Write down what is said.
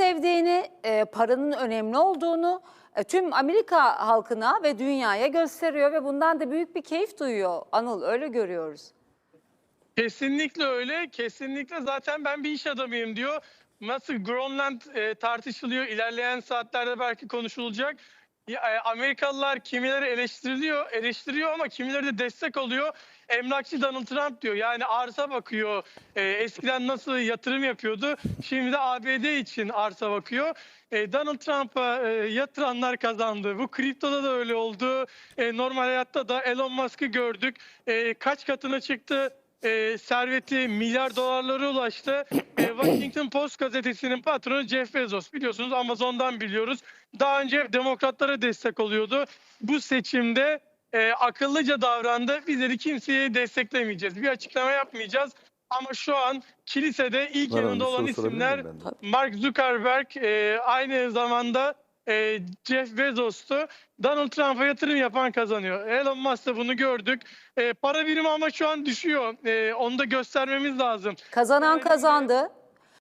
sevdiğini, e, paranın önemli olduğunu e, tüm Amerika halkına ve dünyaya gösteriyor ve bundan da büyük bir keyif duyuyor. Anıl öyle görüyoruz. Kesinlikle öyle. Kesinlikle zaten ben bir iş adamıyım diyor. Nasıl Grönland e, tartışılıyor. ilerleyen saatlerde belki konuşulacak. E, Amerikalılar kimileri eleştiriliyor, eleştiriyor ama kimileri de destek oluyor. Emlakçı Donald Trump diyor. Yani arsa bakıyor. E, eskiden nasıl yatırım yapıyordu. Şimdi de ABD için arsa bakıyor. E, Donald Trump'a e, yatıranlar kazandı. Bu kriptoda da öyle oldu. E, normal hayatta da Elon Musk'ı gördük. E, kaç katına çıktı? E, serveti milyar dolarlara ulaştı. E, Washington Post gazetesinin patronu Jeff Bezos biliyorsunuz Amazon'dan biliyoruz. Daha önce demokratlara destek oluyordu. Bu seçimde e, akıllıca davrandı. Bizleri kimseyi desteklemeyeceğiz. Bir açıklama yapmayacağız. Ama şu an kilisede ilk Var yanında olan isimler? Mark Zuckerberg e, aynı zamanda e, Jeff Bezos'tu. Donald Trump'a yatırım yapan kazanıyor. Elon Musk da bunu gördük. E, para birimi ama şu an düşüyor. E, onu da göstermemiz lazım. Kazanan öyle. kazandı.